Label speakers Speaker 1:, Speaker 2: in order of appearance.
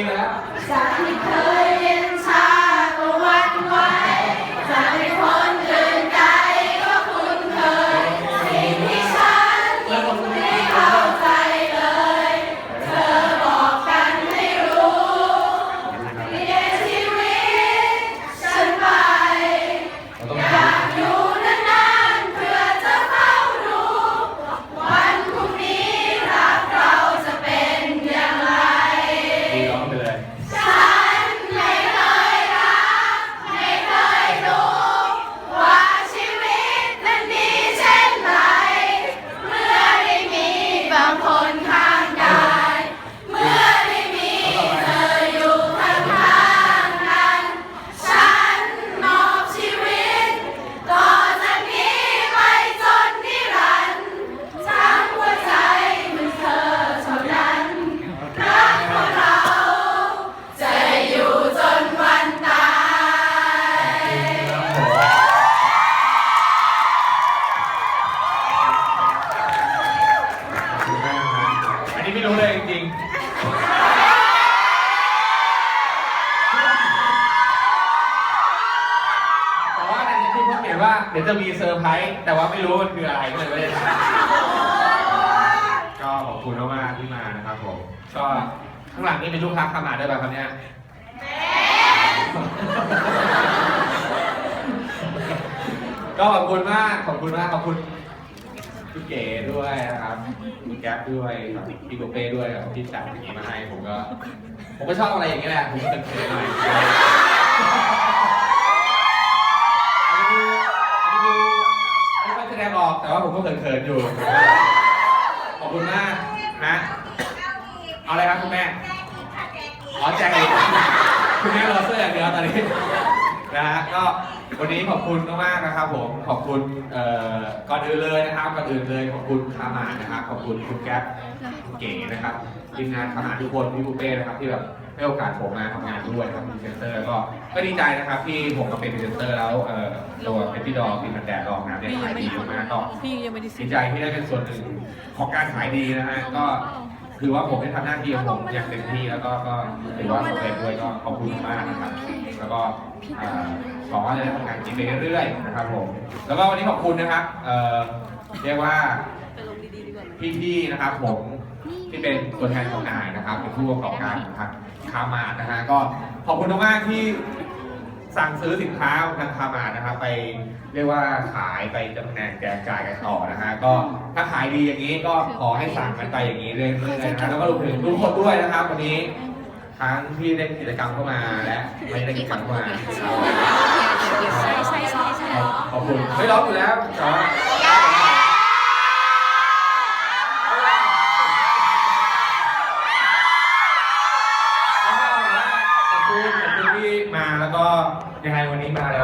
Speaker 1: องแล้
Speaker 2: จากที่
Speaker 1: เธ
Speaker 2: อ
Speaker 1: พี่รู้เลยจริงแต่ว่าในที่เขาเขียนว่าเดี๋ยวจะมีเซอร์ไพรส์แต่ว่าไม่รู้มันคืออะไรก็เลยไม่ได้ถาก็ขอบคุณมากๆที่มานะครับผมก็ข้างหลังนี่เป็นลูกค้าเข้ามาด้วยป่ะครับเนี้ยก็ขอบคุณมากขอบคุณมากขอบคุณ พี่เก๋ด้วยนะครับคุณแก๊ปด้วยครับพี่โกเป้ด้วยครับที่จัดอย่างนี้มาให้ผมก็ ผมก็ชอบอะไรอย่างนี้แหละผมเป็นเขินๆหน่อยอันนี้ดูอันนี้ดูไม่ค่อยแสดงออกแต่ว่าผมก็เขินๆอยู่ ขอบคุณมากนะเอาอะไรครับคุณแม่ อ๋อแจกอีกคุณแม่รอเสื้ออย่างเดียวตอนนี้ นะฮะก็วันนี้ขอบคุณมากๆนะครับผม ขอบคุณเอ่อก่อนอื่นเลยนะครับก่อนอื่นเลยขอบคุณคาหมานนะครับขอบคุณคุณแก๊ปคุณเก๋นะครับทีมงานคาหมานทุกคนพี่บุเป้นะครับที่แบบให้โอกาสผมมาทำงานด้วยครับพรีเซนเตอร์ก็ก็ดีใจนะครับที่ผมมาเป็นพรีเซนเตอร์แล้วเอ่อตัวเพชรพี่ดอกินมันแดดลองน้ำเนี่ยขายดีมากๆก็
Speaker 3: พี่ยังไม่ได้ซื้
Speaker 1: ดี
Speaker 3: อ
Speaker 1: ใจที่ได้เป็นส่วนหนึ่งของการขายดีนะฮะก็ คือว่าผมได้ทำหน้าที่ของผมอย่างเต็มที่แล้วก็ก็ถือว่าสำเร็จด้วยก็ขอบคุณมากนะครับ แล้วก็อ่าหวังว่าจะได้ทำงานจริงไปเรื่อยๆนะครับผมแล้วก็วันนี้ขอบคุณนะครับเอ่อเรียกว่า
Speaker 3: ไปลงดีๆดีกว่าไหม
Speaker 1: พี่ๆนะครับ ผมที่เป็นตัวแทนจำหน่ายนะครับเป็นผู้ประกอบการนะครับคามาร์ทนะฮะก็ขอบคุณมากๆที่สั่งซื้อสินค้าทางคามาร์ทนะครับ ไปเรียกว่าขายไปจำแนกแจกจ่ายกันต่อนะฮะก็ถ้าขายดีอย่างนี้ก็ขอให้สั่งกันไปอย่างนี้เรื่อยๆนะแล้วก็รวมถึงทุกคนด้วยนะครับ วันนี้ทั้งที่เล่นกิจกรรมเข้ามาและไม่ได้เล่นกิจกรรมเข้ามา
Speaker 3: ใช่ใช่ใช่ใช่
Speaker 1: ขอบคุณไม่ร้องอยู่แล้วแต่ว่าขอบคุณขอบคุณที่มาแล้วก็ยังไงวันนี้มาแล้ว